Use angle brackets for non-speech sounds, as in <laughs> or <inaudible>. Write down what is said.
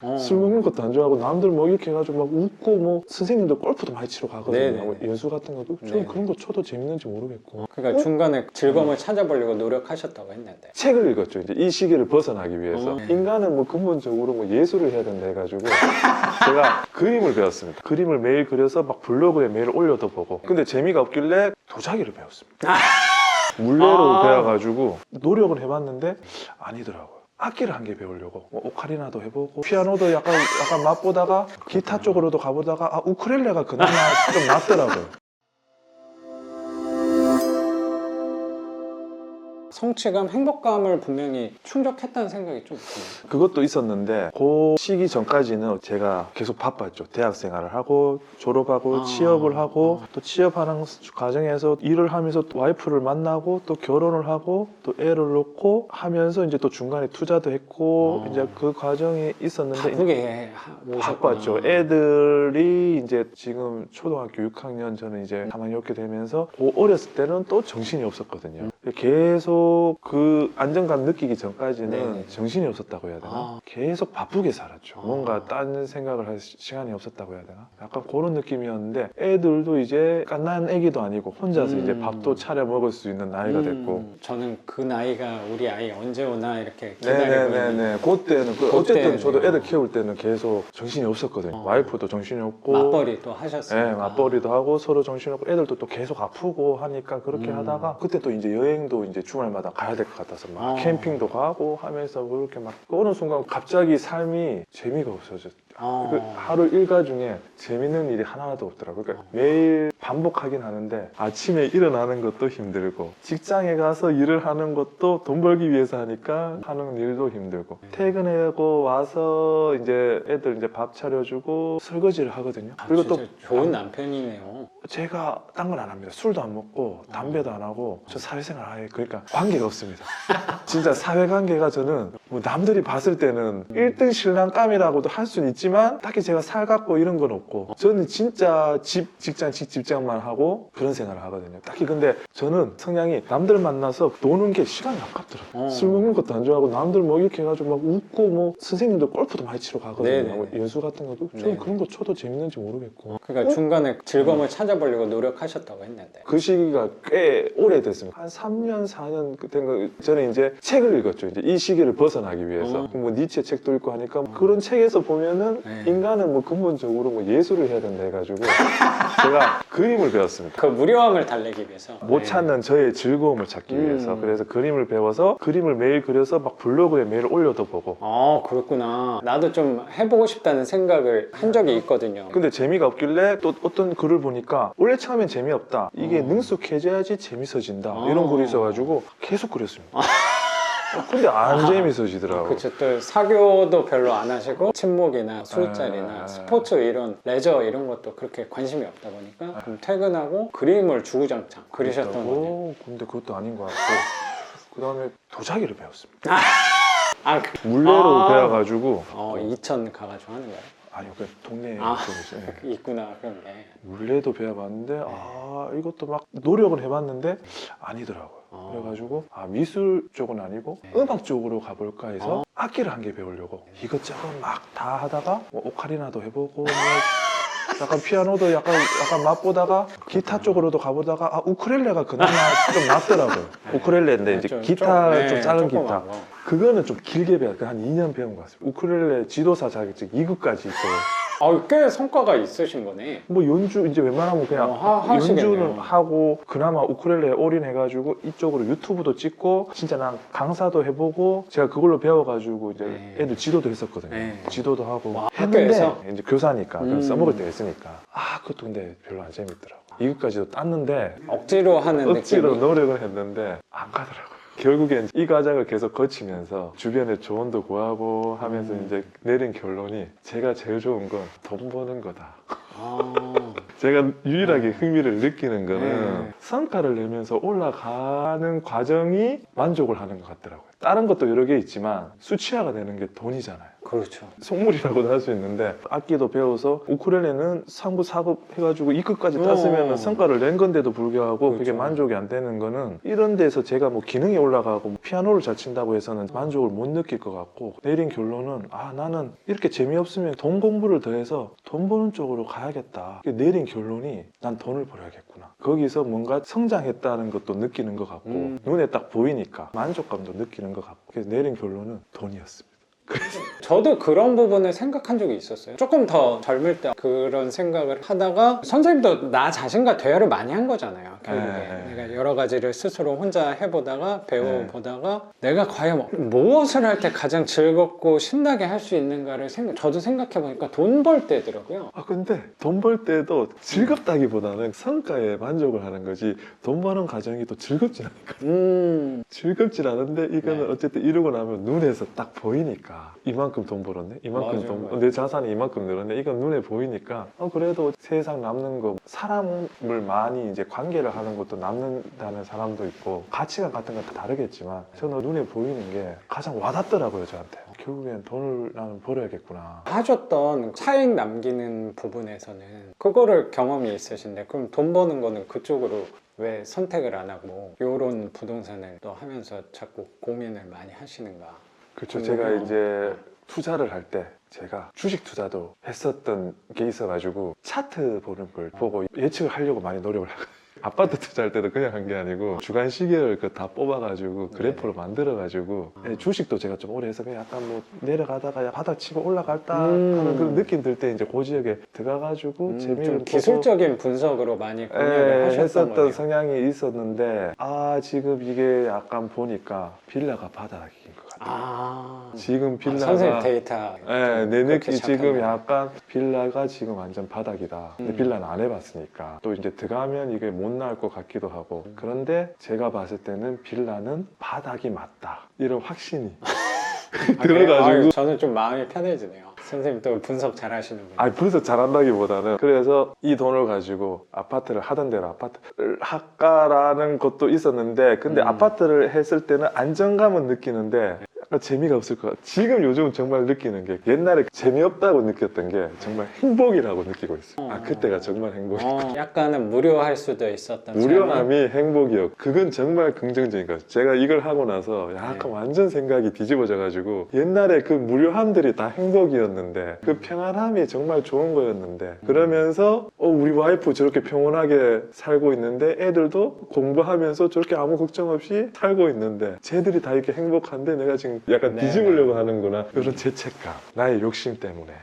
어. 술 먹는 것도 안 좋아하고 남들 뭐 이렇게 해가지고 막 웃고 뭐 선생님들 골프도 많이 치러 가거든요. 네네네. 뭐 연수 같은 것도. 저는 그런 거 쳐도 재밌는지 모르겠고 그러니까 중간에 즐거움을 찾아보려고 노력하셨다고 했는데. 책을 읽었죠. 이제 이 시기를 벗어나기 위해서 어. 인간은 뭐 근본적으로 뭐 예술을 해야 된다 해가지고 <laughs> 제가 그림을 배웠습니다. 그림을 매일 그려서 막 블로그에 매일 올려도 보고 근데 재미가 없길래 도자기를 배웠습니다. <laughs> 물레로 아. 배워가지고 노력을 해봤는데 아니더라고요. 악기를 한 개 배우려고 뭐 오카리나도 해보고 피아노도 약간 약간 맛보다가 기타 쪽으로도 가보다가 아 우크렐레가 그나마 좀 낫더라고요. 성취감, 행복감을 분명히 충족했다는 생각이 좀 드네요. 그것도 있었는데 그 시기 전까지는 제가 계속 바빴죠. 대학 생활을 하고 졸업하고 아. 취업을 하고 또 취업하는 과정에서 일을 하면서 또 와이프를 만나고 또 결혼을 하고 또 애를 낳고 하면서 이제 또 중간에 투자도 했고 아. 이제 그 과정이 있었는데 바쁘게. 바빴죠. 애들이 이제 지금 초등학교 6학년 저는 이제 3학년 이렇게 되면서 그 어렸을 때는 또 정신이 없었거든요. 음. 계속 그 안정감 느끼기 전까지는 네네. 정신이 없었다고 해야 되나? 아. 계속 바쁘게 살았죠. 아. 뭔가 딴 생각을 할 시- 시간이 없었다고 해야 되나? 약간 그런 느낌이었는데 애들도 이제 깐난 애기도 아니고 혼자서 음. 이제 밥도 차려 먹을 수 있는 나이가 됐고 음, 저는 그 나이가 우리 아이 언제 오나 이렇게 기다리고 있는 네네네네. 그때는 그 어쨌든 저도 네. 애들 키울 때는 계속 정신이 없었거든요. 어. 와이프도 정신이 없고 맞벌이 또 하셨어요. 네, 맞벌이도 하고 서로 정신없고 애들도 또 계속 아프고 하니까 그렇게 음. 하다가 그때 또 이제 여행 도 이제 주말마다 가야 될 것 같아서 막 어. 캠핑도 가고 하면서 그렇게 막 어느 순간 갑자기 삶이 재미가 없어졌. 어. 그 하루 일과 중에 재밌는 일이 하나도 없더라고요. 그러니까 매일 반복하긴 하는데 아침에 일어나는 것도 힘들고 직장에 가서 일을 하는 것도 돈 벌기 위해서 하니까 하는 일도 힘들고 네. 퇴근하고 와서 이제 애들 이제 밥 차려주고 설거지를 하거든요. 아, 그리고 또 좋은 남편이네요. 제가 딴 건 안 합니다. 술도 안 먹고 담배도 안 하고 저 사회생활 아예 그러니까 관계가 없습니다. <laughs> 진짜 사회관계가 저는 뭐 남들이 봤을 때는 1등 신랑감이라고도 할 수는 있지만 딱히 제가 살갑고 이런 건 없고 저는 진짜 집 직장 집 직장만 하고 그런 생활을 하거든요. 딱히 근데 저는 성향이 남들 만나서 노는 게 시간이 아깝더라고요. 어. 술 먹는 것도 안 좋아하고 남들 뭐 이렇게 해가지고 막 웃고 뭐 선생님들 골프도 많이 치러 가거든요. 네네네. 뭐 연수 같은 것도 저는 네네. 그런 거 쳐도 재밌는지 모르겠고 그러니까 중간에 즐거움을 찾아 보려고 노력하셨다고 했는데. 그 시기가 꽤 오래됐습니다. 한 3년, 4년 된 거, 저는 이제 책을 읽었죠. 이제 이 시기를 벗어나기 위해서. 어. 뭐 니체 책도 읽고 하니까 그런 책에서 보면은 네. 인간은 뭐 근본적으로 뭐 예술을 해야 된다 해가지고 <laughs> 제가 그림을 배웠습니다. 그 무료함을 달래기 위해서. 못 네. 찾는 저의 즐거움을 찾기 음. 위해서. 그래서 그림을 배워서 그림을 매일 그려서 막 블로그에 매일 올려도 보고. 아, 그렇구나. 나도 좀 해보고 싶다는 생각을 한 적이 있거든요. 근데 재미가 없길래 또 어떤 글을 보니까 원래 처음엔 재미없다. 이게 어. 능숙해져야지 재밌어진다. 어. 이런 글이 있어가지고 계속 그렸습니다. 어, <laughs> 근데 안 아. 재밌어지더라고. 그쵸. 또 사교도 별로 안 하시고 침묵이나 술자리나 아. 스포츠 이런 레저 이런 것도 그렇게 관심이 없다 보니까 그럼 퇴근하고 그림을 주구장창 그리셨던 거네요. 근데 그것도 아닌 것 같고. <laughs> 그 다음에 도자기를 배웠습니다. 아, 그, 물레로 아. 배워가지고. 어, 이천 가가지고 하는 거예요? 아니요, 그 동네에 아. 있어요. 예. <laughs> 있구나, 그런 게. 물레도 배워봤는데, 아, 이것도 막 노력을 해봤는데 아니더라고요. 어. 그래가지고 아 미술 쪽은 아니고 네. 음악 쪽으로 가볼까 해서 어. 악기를 한 개 배우려고 이것저것 막 다 하다가 뭐 오카리나도 해보고 <laughs> 뭐 약간 피아노도 약간 약간 맛보다가 기타 쪽으로도 가보다가 아 우크렐레가 그나마 좀 낫더라고요. 우크렐레인데 이제 좀- 기타 좀, 좀 네, 작은 기타 조그만 거. 그거는 좀 길게 배웠 한 2년 배운 것 같습니다. 우크렐레 지도사 자격증 2급까지 있고 아, 꽤 성과가 있으신 거네. 뭐 연주 이제 웬만하면 그냥 어, 하- 하시겠네요. 연주는 하고 그나마 우쿨렐레에 올인해가지고 이쪽으로 유튜브도 찍고 진짜 난 강사도 해보고 제가 그걸로 배워가지고 이제 네. 애들 지도도 했었거든요. 네. 지도도 하고 와, 했는데 학교에서? 이제 교사니까 음. 써먹을 때가 있으니까 아 그것도 근데 별로 안 재밌더라고. 이것까지도 땄는데 억지로 하는 억지로 느낌이. 노력을 했는데 안 가더라고요. 결국엔 이 과정을 계속 거치면서 주변에 조언도 구하고 하면서 음. 이제 내린 결론이 제가 제일 좋은 건 돈 버는 거다. 아, 제가 유일하게 흥미를 느끼는 거는 네. 성과를 내면서 올라가는 과정이 만족을 하는 것 같더라고요. 다른 것도 여러 개 있지만 수치화가 되는 게 돈이잖아요. 그렇죠. 속물이라고도 할 수 있는데 악기도 배워서 우쿨렐레는 3부 4급 해가지고 2급까지 땄으면 어. 성과를 낸 건데도 불구하고 그게 그렇죠. 만족이 안 되는 거는 이런 데서 제가 뭐 기능이 올라가고 피아노를 잘 친다고 해서는 만족을 못 느낄 것 같고 내린 결론은 아 나는 이렇게 재미없으면 돈 공부를 더해서 돈 버는 쪽으로 가야 겠다. 내린 결론이 난 돈을 벌어야겠구나. 거기서 뭔가 성장했다는 것도 느끼는 것 같고 음. 눈에 딱 보이니까 만족감도 느끼는 것 같고. 그래서 내린 결론은 돈이었습니다 저도 그런 부분을 생각한 적이 있었어요. 조금 더 젊을 때 그런 생각을 하다가 선생님도 나 자신과 대화를 많이 한 거잖아요. 결국에 네. 내가 여러 가지를 스스로 혼자 해보다가 배워보다가 내가 과연 무엇을 할 때 가장 즐겁고 신나게 할 수 있는가를 생각. 저도 생각해 보니까 돈 벌 때더라고요. 아 근데 돈 벌 때도 즐겁다기보다는 성과에 만족을 하는 거지 돈 버는 과정이 또 즐겁진 않아 음, 즐겁진 않은데 이거는 네. 어쨌든 이러고 나면 눈에서 딱 보이니까 이만큼 돈 벌었네 이만큼 맞아요, 돈 맞아요. 내 자산이 이만큼 늘었네 이건 눈에 보이니까 어 그래도 세상 남는 거 사람을 많이 이제 관계를 하는 것도 남는다는 사람도 있고 가치관 같은 건다 다르겠지만 저는 눈에 보이는 게 가장 와닿더라고요 저한테 결국엔 돈을 나는 벌어야겠구나 하셨던 차익 남기는 부분에서는 그거를 경험이 있으신데 그럼 돈 버는 거는 그쪽으로 왜 선택을 안 하고 이런 부동산을 또 하면서 자꾸 고민을 많이 하시는가? 그렇죠. 음, 제가 음. 이제 투자를 할 때 제가 주식 투자도 했었던 게 있어가지고 차트 보는 걸 보고 예측을 하려고 많이 노력을 하거든요. <laughs> 아파트 투자할 때도 그냥 한 게 아니고 주간 시계를 그 다 뽑아가지고 그래프로 만들어가지고 네. 아. 예, 주식도 제가 좀 오래 해서 그냥 약간 뭐 내려가다가 바닥 치고 올라갈다 음. 하는 그런 느낌 들 때 이제 그 지역에 들어가가지고 음, 재미를 기술적인 분석으로 많이 예, 공략을 하셨던 했었던 거네요. 성향이 있었는데 아 지금 이게 약간 보니까 빌라가 바닥인 것같 아, 지금 아, 빌라가 선생님 데이터. 예, 좀내 느낌 지금 시작한 약간 빌라가 지금 완전 바닥이다. 근데 음. 빌라는 안 해봤으니까 또 이제 들어가면 이게 못 나올 것 같기도 하고 음. 그런데 제가 봤을 때는 빌라는 바닥이 맞다. 이런 확신이 <laughs> <laughs> 아? 들어가지고 아유, 저는 좀 마음이 편해지네요. 선생님 또 분석 잘 하시는 분. 아 벌써 잘한다기보다는 그래서 이 돈을 가지고 아파트를 하던 대로 아파트를 할까라는 것도 있었는데 근데 음. 아파트를 했을 때는 안정감은 느끼는데 재미가 없을 것 같아 지금 요즘 정말 느끼는 게 옛날에 재미없다고 느꼈던 게 정말 행복이라고 느끼고 있어요 아 그때가 정말 행복이 어, 약간은 무료할 수도 있었던 무료함이 행복이요. 그건 정말 긍정적인 것 같아요. 제가 이걸 하고 나서 약간 네. 완전 생각이 뒤집어져 가지고 옛날에 그 무료함들이 다 행복이었는데 그 평안함이 정말 좋은 거였는데 그러면서 어, 우리 와이프 저렇게 평온하게 살고 있는데 애들도 공부하면서 저렇게 아무 걱정 없이 살고 있는데 쟤들이 다 이렇게 행복한데 내가 지금 약간 네, 뒤집으려고 하는구나. 그런 죄책감, 나의 욕심 때문에